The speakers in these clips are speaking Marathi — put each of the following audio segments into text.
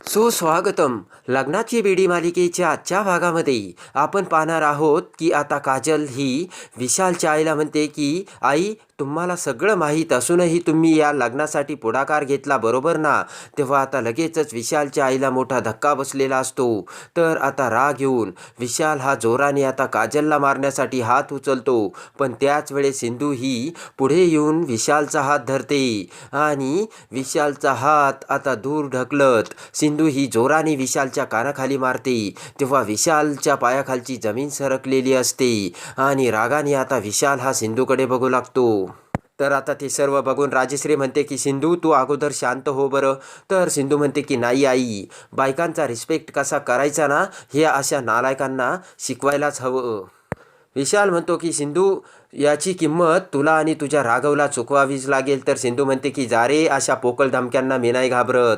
सुस्वागतम. लग्नाची बेडी मालिकेच्या आजच्या भागामध्ये आपण पाहणार आहोत की आता काजल ही विशालच्या आईला म्हणते की आई तुम्हाला सगळं माहीत असूनही तुम्ही या लग्नासाठी पुढाकार घेतला बरोबर ना? तेव्हा आता लगेचच विशालच्या आईला मोठा धक्का बसलेला असतो. तर आता राग येऊन विशाल हा जोराने आता काजलला मारण्यासाठी हात उचलतो. पण त्याच वेळेस सिंधू ही पुढे येऊन विशालचा हात धरते. आणि विशालचा हात आता दूर ढकलत सिंधू ही जोराने विशालच्या कानाखाली मारते. तेव्हा विशालच्या पायाखालची जमीन सरकलेली असते आणि रागाने आता विशाल हा सिंधूकडे बघू लागतो. तर आता ते सर्व बघून राजश्री म्हणते की सिंधू तू अगोदर शांत हो बरं. तर सिंधू म्हणते की नाही आई बायकांचा रिस्पेक्ट कसा करायचा ना हे अशा नालायकांना शिकवायलाच हवं. विशाल म्हणतो की सिंधू याची किंमत तुला आणि तुझ्या राघवला चुकवावीच लागेल. तर सिंधू म्हणते की जा रे अशा पोकळ धमक्यांना मी नाही घाबरत.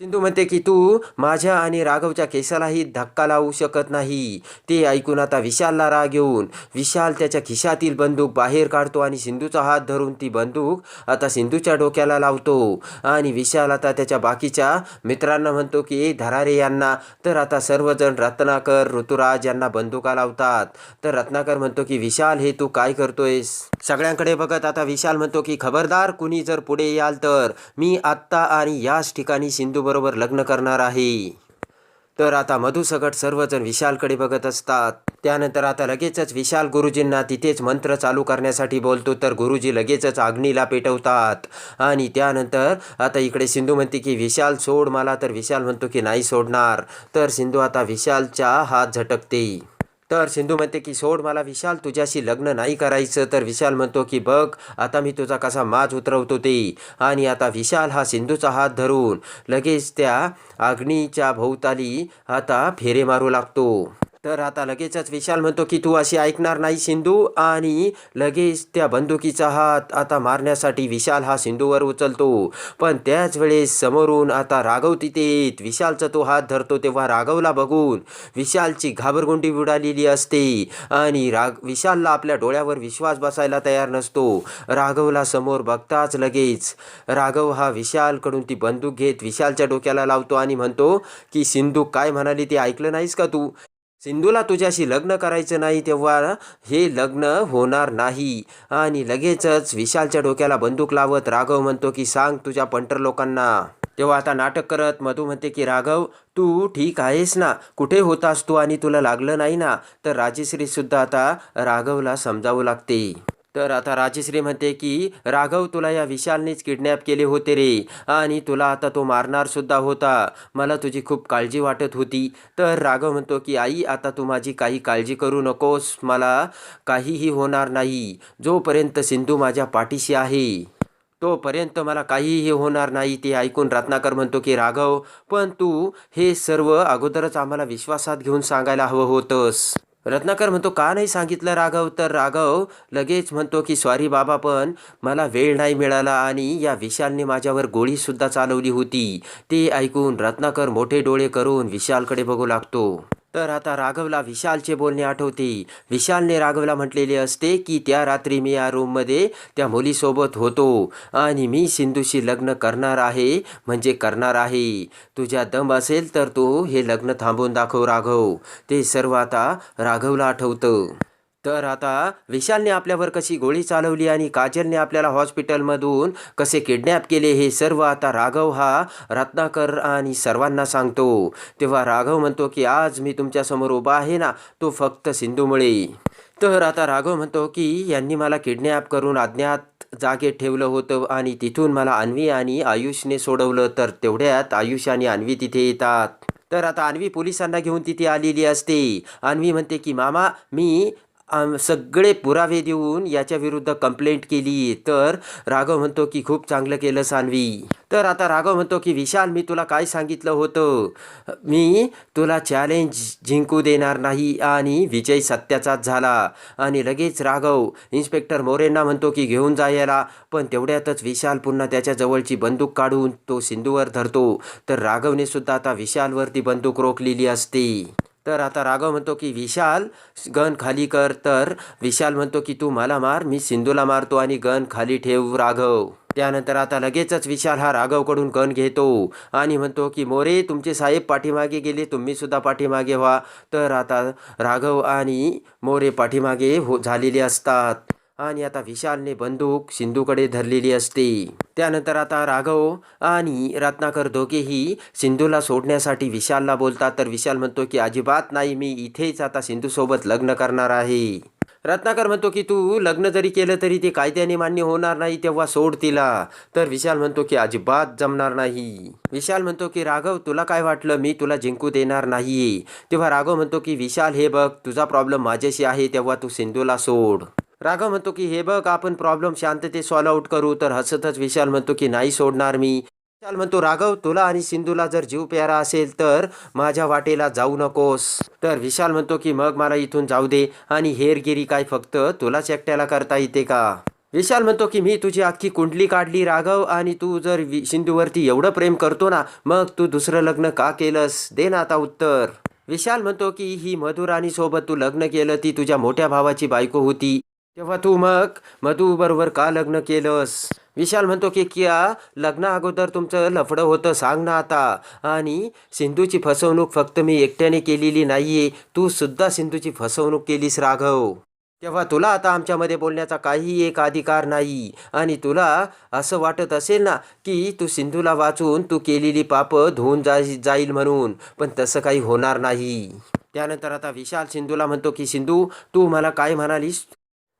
सिंधू म्हणते की तू माझ्या आणि राघवच्या केसालाही धक्का लावू शकत नाही. ते ऐकून आता विशालला राग येऊन विशाल त्याच्या खिशातील बंदूक बाहेर काढतो आणि सिंधूचा हात धरून ती बंदूक आता सिंधूच्या डोक्याला लावतो. आणि विशाल आता त्याच्या बाकीच्या मित्रांना म्हणतो की ए धरारे यांना तर आता सर्वजण रत्नाकर ऋतुराज यांना बंदुका लावतात. तर रत्नाकर म्हणतो की विशाल हे तू काय करतोयस? सगळ्यांकडे बघत आता विशाल म्हणतो की खबरदार कुणी जर पुढे याल तर मी आत्ता आणि याच ठिकाणी सिंधू बरोबर लग्न करणार आहे. तर आता मधुसकट सर्वजण विशालकडे बघत असतात. त्यानंतर आता लगेचच विशाल गुरुजींना तिथेच मंत्र चालू करण्यासाठी बोलतो तर गुरुजी लगेचच अग्नीला पेटवतात. आणि त्यानंतर आता इकडे सिंधू म्हणते की विशाल सोड मला. तर विशाल म्हणतो की नाही सोडणार. तर सिंधू आता विशालच्या हात झटकते. तर सिंधू म्हणते की सोड मला विशाल तुझ्याशी लग्न नाही करायचं. तर विशाल म्हणतो की बघ आता मी तुझा कसा माज उतरवतो ते. आणि आता विशाल हा सिंधूचा हात धरून लगेच त्या अग्नीच्या भोवताली आता फेरे मारू लागतो. तर आता लगेचच विशाल म्हणतो की तू अशी ऐकणार नाही सिंधू. आणि लगेच त्या बंदुकीचा हात आता मारण्यासाठी विशाल हा सिंधूवर उचलतो. पण त्याच वेळेस समोरून आता राघव तिथे येत विशालचा तो हात धरतो तेव्हा राघवला बघून विशालची घाबरगुंडी उडालेली असते. आणि राग विशालला आपल्या डोळ्यावर विश्वास बसायला तयार नसतो. राघवला समोर बघताच लगेच राघव हा विशालकडून ती बंदूक घेत विशालच्या डोक्याला लावतो आणि म्हणतो की सिंधू काय म्हणाली ते? ऐकलं नाहीस का तू? सिंधूला तुझ्याशी लग्न करायचं नाही तेव्हा हे लग्न होणार नाही. आणि लगेचच विशालच्या डोक्याला बंदूक लावत राघव म्हणतो की सांग तुझ्या पंटर लोकांना. तेव्हा आता नाटक करत मधू म्हणते की राघव तू ठीक आहेस ना? कुठे होतास तू आणि तुला लागलं नाही ना? तर राजेश्रीसुद्धा आता राघवला समजावू लागते. तर आता राजश्री म्हणते की राघव तुला या विशालनेच किडनॅप केले होते रे. आणि तुला आता तो मारणार सुद्धा होता. मला तुझी खूप काळजी वाटत होती. तर राघव म्हणतो की आई आता तू माझी काही काळजी करू नकोस. मला काहीही होणार नाही. जोपर्यंत सिंधू माझ्या पाठीशी आहे तोपर्यंत मला काहीही होणार नाही. ते ऐकून रत्नाकर म्हणतो की राघव पण तू हे सर्व अगोदरच आम्हाला विश्वासात घेऊन सांगायला हवं होतंस. रत्नाकर म्हणतो का नाही सांगितलं राघव? तर राघव लगेच म्हणतो की सॉरी बाबा पण मला वेळ नाही मिळाला आणि या विशालने माझ्यावर गोळीसुद्धा चालवली होती. ते ऐकून रत्नाकर मोठे डोळे करून विशालकडे बघू लागतो. तर आता राघवला विशालचे बोलणे आठवते. विशालने राघवला म्हटलेले असते की त्या रात्री मी या रूममध्ये त्या मुलीसोबत होतो आणि मी सिंधूशी लग्न करणार आहे म्हणजे करणार आहे. तुझ्या दम असेल तर तू हे लग्न थांबवून दाखव राघव. ते सर्व आता राघवला आठवतं. तर आता विशालने आपल्यावर कशी गोळी चालवली आणि काजलने आपल्याला हॉस्पिटलमधून कसे किडनॅप केले हे सर्व आता राघव हा रत्नाकर आणि सर्वांना सांगतो. तेव्हा राघव म्हणतो की आज मी तुमच्यासमोर उभा आहे ना तो फक्त सिंधूमुळे. तर आता राघव म्हणतो की यांनी मला किडनॅप करून अज्ञात जागेत ठेवलं होतं आणि तिथून मला अन्वी आणि आयुषने सोडवलं तर तेवढ्यात आयुष आणि अन्वी तिथे येतात. तर आता अन्वी पोलिसांना घेऊन तिथे आलेली असते. अन्वी म्हणते की मामा मी आम सगळे पुरावे देऊन याच्या विरुद्ध कंप्लेंट केली. तर राघव म्हणतो की खूप चांगलं केलं सान्वी. तर आता राघव म्हणतो की विशाल मी तुला काय सांगितलं होतं? मी तुला चॅलेंज जिंकू देणार नाही आणि विजय सत्याचाच झाला. आणि लगेच राघव इन्स्पेक्टर मोरेंना म्हणतो की घेऊन जायला पण तेवढ्यातच विशाल पुन्हा त्याच्या जवळची बंदूक काढून तो सिंधूवर धरतो. तर राघवने सुद्धा आता विशालवरती बंदूक रोखलेली असते. तर आता राघव म्हणतो की विशाल गन खाली कर. तर विशाल म्हणतो की तू मला मार मी सिंधूला मारतो आणि गन खाली ठेव राघव. त्यानंतर आता लगेचच विशाल हा राघवकडून गन घेतो आणि म्हणतो की मोरे तुमचे साहेब पाठीमागे गेले तुम्ही सुद्धा पाठीमागे व्हा. तर आता राघव आणि मोरे पाठीमागे हो झालेले असतात. आणि आता विशालने बंदूक सिंधूकडे धरलेली असते. त्यानंतर आता राघव आणि रत्नाकर दोघेही सिंधूला सोडण्यासाठी विशालला बोलतात. तर विशाल म्हणतो की अजिबात नाही मी इथेच आता सिंधूसोबत लग्न करणार आहे. रत्नाकर म्हणतो की तू लग्न जरी केलं तरी ते कायद्याने मान्य होणार नाही तेव्हा सोड तिला. तर विशाल म्हणतो की अजिबात जमणार नाही. विशाल म्हणतो की राघव तुला काय वाटलं? मी तुला जिंकू देणार नाहीये. तेव्हा राघव म्हणतो की विशाल हे बघ तुझा प्रॉब्लेम माझ्याशी आहे तेव्हा तू सिंधूला सोड. राघव म्हणतो की हे बघ आपण प्रॉब्लेम शांततेत सॉल्व आउट करू. तर हसतच विशाल म्हणतो की नाही सोडणार मी. विशाल म्हणतो राघव तुला आणि सिंधूला जर जीव प्यारा असेल तर माझ्या वाटेला जाऊ नकोस. तर विशाल म्हणतो की मग मला इथून जाऊ दे आणि हेरगिरी काय फक्त तुलाच एकट्याला करता येते का? विशाल म्हणतो की मी तुझी अख्खी कुंडली काढली राघव आणि तू जर वि- सिंधूवरती एवढं प्रेम करतो ना मग तू दुसरं लग्न का केलंस? दे ना आता उत्तर. विशाल म्हणतो की ही मधुराणीसोबत तू लग्न केलं ती तुझ्या मोठ्या भावाची बायको होती. तेव्हा तू मग मधू बरोबर का लग्न केलंस? विशाल म्हणतो की क्या लग्ना अगोदर तुमचं लफडं होतं सांग ना आता. आणि सिंधूची फसवणूक फक्त मी एकट्याने केलेली नाहीये. तू सुद्धा सिंधूची फसवणूक केलीस राघव. तेव्हा तुला आता आमच्यामध्ये बोलण्याचा काही एक अधिकार नाही. आणि तुला असं वाटत असेल ना की तू सिंधूला वाचून तू केलेली पापं धुवून जाई जाईल म्हणून. पण तसं काही होणार नाही. त्यानंतर आता विशाल सिंधूला म्हणतो की सिंधू तू मला काय म्हणालीस?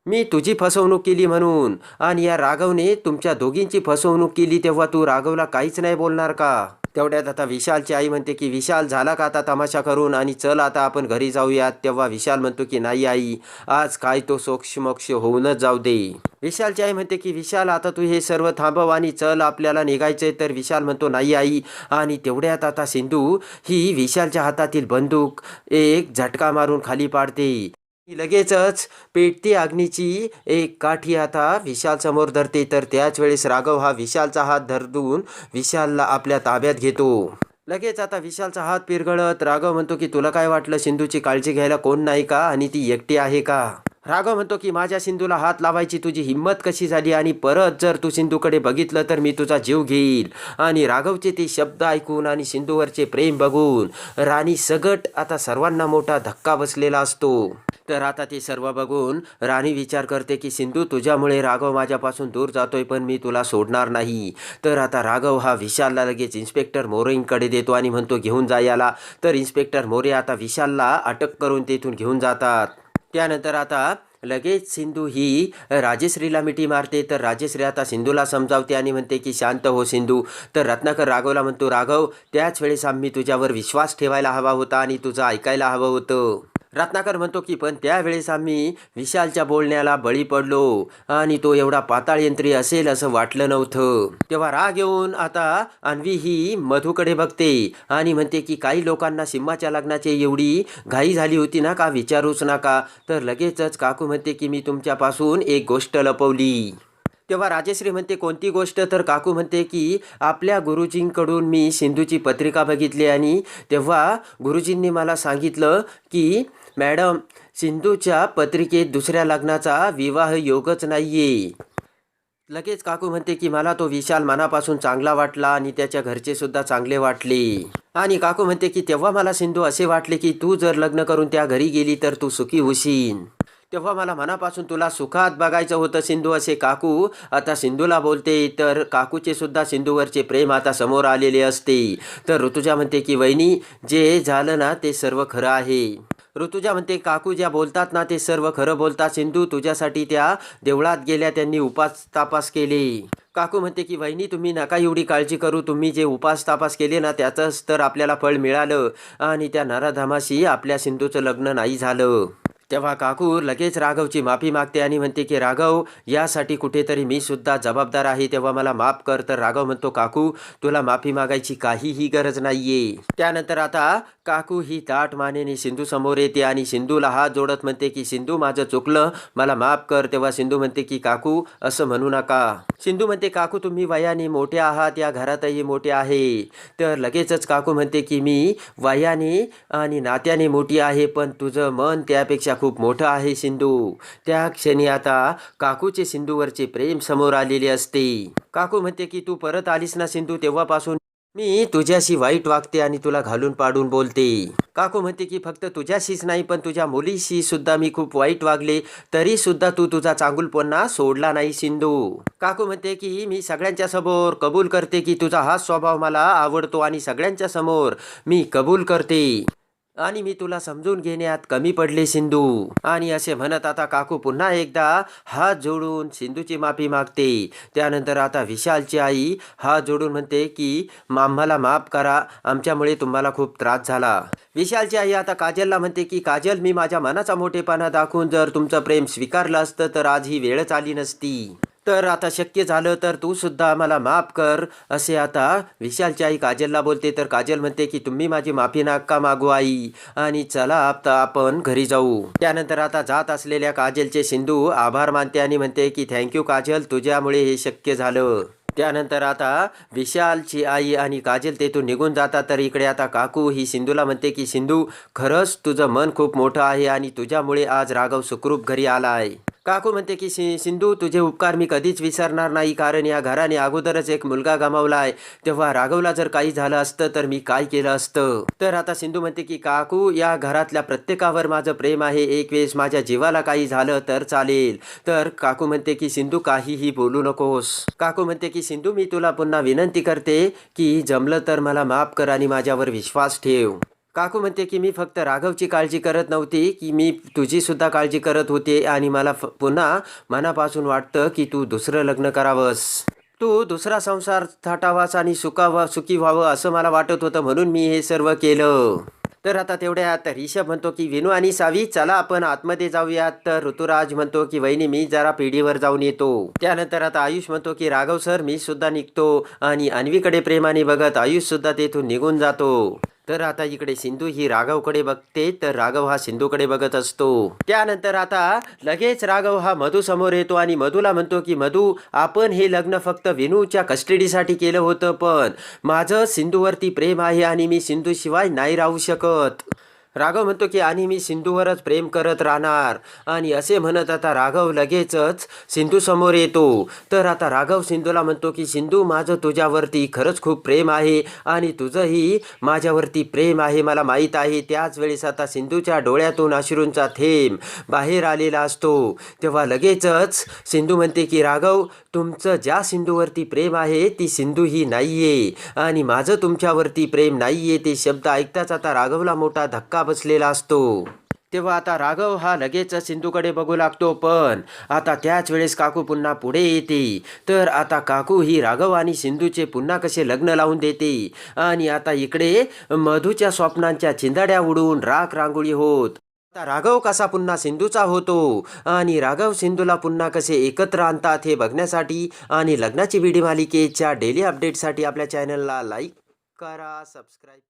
मी तुझी फसवणूक केली म्हणून. आणि या राघवने तुमच्या दोघींची फसवणूक केली तेव्हा तू राघवला काहीच नाही बोलणार का? तेवढ्यात आता विशालची आई म्हणते की विशाल झाला का आता तमाशा करून? आणि चल आता आपण घरी जाऊयात. तेव्हा विशाल म्हणतो की नाही आई आज काय तो सोक्षमोक्ष होऊनच जाऊ दे. विशालची आई म्हणते की विशाल आता तू हे सर्व थांबव आणि चल आपल्याला निघायचंय. तर विशाल म्हणतो नाही आई. आणि तेवढ्यात आता सिंधू ही विशालच्या हातातील बंदूक एक झटका मारून खाली पाडते. लगेचच पेटती अग्नीची एक काठी आता विशाल समोर धरते. तर त्याच वेळेस राघव हा विशालचा हात धरून विशालला आपल्या ताब्यात घेतो. लगेच आता विशालचा हात पिरगळत राघव म्हणतो की तुला काय वाटलं सिंधूची काळजी घ्यायला? कोण नाही का? आणि ती एकटी आहे का? राघव म्हणतो की माझ्या सिंधूला हात लावायची तुझी हिंमत कशी झाली? आणि परत जर तू सिंधूकडे बघितलं तर मी तुझा जीव घेईल. आणि राघवचे ते शब्द ऐकून आणि सिंधूवरचे प्रेम बघून राणी सगट आता सर्वांना मोठा धक्का बसलेला असतो. तर आता ते सर्व बघून राणी विचार करते की सिंधू तुझ्यामुळे राघव माझ्यापासून दूर जातोय पण मी तुला सोडणार नाही. तर आता राघव हा विशालला लगेच इन्स्पेक्टर मोरेंकडे देतो आणि म्हणतो घेऊन जा याला. तर इन्स्पेक्टर मोरे आता विशालला अटक करून तेथून घेऊन जातात. त्यानंतर आता लगेच सिंधू ही राजेश्रीला मिठी मारते. तर राजेश्री आता सिंधूला समजावते आणि म्हणते की शांत हो सिंधू. तर रत्नाकर राघवला म्हणतो राघव त्याच वेळेस आम्ही तुझ्यावर विश्वास ठेवायला हवा होता आणि तुझं ऐकायला हवं होतं. रत्नाकर म्हणतो की पण त्यावेळेस आम्ही विशालच्या बोलण्याला बळी पडलो आणि तो एवढा पाताळ यंत्री असेल असं वाटलं नव्हतं. तेव्हा राग येऊन आता अन्वी ही मधूकडे बघते आणि म्हणते की काही लोकांना सिम्माच्या लग्नाची एवढी घाई झाली होती ना का? विचारूच नका. तर लगेचच काकू म्हणते की मी तुमच्यापासून एक गोष्ट लपवली. तेव्हा राजेश्री म्हणते कोणती गोष्ट? तर काकू म्हणते की आपल्या गुरुजींकडून मी सिंधूची पत्रिका बघितली आणि तेव्हा गुरुजींनी मला सांगितलं की मॅडम सिंधूच्या पत्रिकेत दुसऱ्या लग्नाचा विवाह योगच नाहीये. लगेच काकू म्हणते की मला तो विशाल मनापासून चांगला वाटला आणि त्याच्या घरचे सुद्धा चांगले वाटले. आणि काकू म्हणते की तेव्हा मला सिंधू असे वाटले की तू जर लग्न करून त्या घरी गेली तर तू सुखी होशील. तेव्हा मला मनापासून तुला सुखात बघायचं होतं सिंधू असे काकू. आता सिंधूला बोलते तर काकूचे सुद्धा सिंधूवरचे प्रेम आता समोर आलेले असते. तर ऋतुजा म्हणते की वहिनी जे झालं ना ते सर्व खरं आहे. ऋतुजा म्हणते काकू ज्या बोलतात ना ते सर्व खरं बोलतात. सिंधू तुझ्यासाठी त्या देवळात गेल्या त्यांनी उपास तापास केले. काकू म्हणते की वहिनी तुम्ही नका एवढी काळजी करू. तुम्ही जे उपास तापास केले ना त्याचंच तर आपल्याला फळ मिळालं. आणि त्या नराधामाशी आपल्या सिंधूचं लग्न नाही झालं. तेव्हा काकू लगेच राघवची माफी मागते आणि म्हणते की राघव यासाठी कुठेतरी मी सुद्धा जबाबदार आहे. तेव्हा मला माफ कर. तर राघव म्हणतो काकू तुला माफी मागायची काहीही गरज नाहीये. त्यानंतर आता काकू ही ताट मानेने सिंधू समोर येते आणि सिंधूला हात जोडत म्हणते की सिंधू माझं चुकलं. मला माफ कर. तेव्हा सिंधू म्हणते की काकू असं म्हणू नका. सिंधू म्हणते काकू तुम्ही वयाने मोठे आहात. या घरातही मोठे आहे. तर लगेचच काकू म्हणते की मी वयाने आणि नात्याने मोठी आहे. पण तुझं मन त्यापेक्षा खूप मोठं आहे सिंधू. त्या क्षणी आता काकूचे सिंधूवरचे प्रेम समोर आलेले असते. काकू म्हणते की तू परत आलीस ना सिंधू तेव्हापासून? मी तुझ्याशी वाईट वागते आणि तुला घालून पाडून बोलते. काकू म्हणते की फक्त तुझ्याशीच नाही पण तुझ्या मुलीशी सुद्धा मी खूप वाईट वागले. तरी सुद्धा तू तुझा चांगुलपणा सोडला नाही सिंधू. काकू म्हणते की मी सगळ्यांच्या समोर कबूल करते की तुझा हा स्वभाव मला आवडतो आणि सगळ्यांच्या समोर मी कबूल करते. आणि मी तुला समजून घेण्यात कमी पडले सिंधू. आणि असे म्हणत आता काकू पुन्हा एकदा हात जोडून सिंधूची माफी मागते. त्यानंतर आता विशालची आई हात जोडून म्हणते की आम्हाला माफ करा आमच्यामुळे तुम्हाला खूप त्रास झाला. विशालची आई आता काजलला म्हणते की काजल मी माझ्या मनाचा मोठेपणा दाखवून जर तुमचं प्रेम स्वीकारलं असतं तर आज ही वेळच आली नसती. तर आता शक्य झालं तर तू सुद्धा मला माफ कर असे आता विशालची आई काजलला बोलते. तर काजल म्हणते की तुम्ही माझी माफी नाका मागू आई? आणि चला आता आपण घरी जाऊ. त्यानंतर आता जात असलेल्या काजलचे सिंधू आभार मानते आणि म्हणते की थँक्यू काजल तुझ्यामुळे हे शक्य झालं. त्यानंतर आता विशालची आई आणि काजल तेथून निघून जातात. तर इकडे आता काकू ही सिंधूला म्हणते की सिंधू खरंच तुझं मन खूप मोठं आहे आणि तुझ्यामुळे आज राघव सुखरूप घरी आला आहे काकू म्हणते की सि सिंधू तुझे उपकार मी कधीच विसरणार नाही कारण या घराने अगोदरच एक मुलगा गमावला आहे. तेव्हा राघवला जर काही झालं असतं तर मी काय केलं असतं? तर आता सिंधू म्हणते की काकू या घरातल्या प्रत्येकावर माझं प्रेम आहे. एक वेळेस माझ्या जीवाला काही झालं तर चालेल. तर काकू म्हणते की सिंधू काहीही बोलू नकोस. काकू म्हणते की सिंधू मी तुला पुन्हा विनंती करते की जमलं तर मला माफ कर आणि माझ्यावर विश्वास ठेव. काकू म्हणते की मी फक्त राघवची काळजी करत नव्हती की मी तुझीसुद्धा काळजी करत होते आणि मला फ पुन्हा मनापासून वाटतं की तू दुसरं लग्न करावंस. तू दुसरा संसार थाटावास आणि सुखावा सुखी व्हावं असं मला वाटत होतं म्हणून मी हे सर्व केलं. तर आता तेवढ्यात रिषभ म्हणतो की विनू आणि सावी चला आपण आतमध्ये जाऊयात. तर ऋतुराज म्हणतो की वहिनी मी जरा पिढीवर जाऊन येतो. त्यानंतर आता आयुष म्हणतो की राघव सर मी सुद्धा निघतो आणि अन्वीकडे प्रेमाने बघत आयुष सुद्धा तेथून निघून जातो. तर आता इकडे सिंधू ही राघवकडे बघते तर राघव हा सिंधूकडे बघत असतो. त्यानंतर आता लगेच राघव हा मधू समोर येतो आणि मधूला म्हणतो की मधू आपण हे लग्न फक्त विनूच्या कस्टडीसाठी केलं होतं पण माझं सिंधूवरती प्रेम आहे आणि मी सिंधूशिवाय नाही राहू शकत. राघव म्हणतो की आणि मी सिंधूवरच प्रेम करत राहणार. आणि असे म्हणत आता राघव लगेचच सिंधू समोर येतो. तर आता राघव सिंधूला म्हणतो की सिंधू माझं तुझ्यावरती खरंच खूप प्रेम आहे आणि तुझंही माझ्यावरती प्रेम आहे मला माहीत आहे. त्याच वेळेस आता सिंधूच्या डोळ्यातून अश्रूंचा थेंब बाहेर आलेला असतो. तेव्हा लगेचच सिंधू म्हणते की राघव तुमचं ज्या सिंधूवरती प्रेम आहे ती सिंधू ही आहे आणि माझं तुमच्यावरती प्रेम नाहीये. ते शब्द ऐकताच आता राघवला मोठा धक्का बसलेला असतो. तेव्हा आता राघव हा लगेच सिंधूकडे बघू लागतो पण आता त्याच वेळेस काकू पुन्हा पुढे येते. तर आता काकू ही राघव आणि सिंधूचे पुन्हा कसे लग्न लावून देते. आणि आता इकडे मधूच्या स्वप्नांच्या चिंदाड्या उडून राख रांगोळी होत. आता राघव कसा पुन्हा सिंधूचा होतो? आणि राघव सिंधूला पुन्हा कसे एकत्र आणतात हे बघण्यासाठी आणि लग्नाची व्हिडिओ मालिकेच्या डेली अपडेटसाठी आपल्या चॅनलला लाईक करा सबस्क्राईब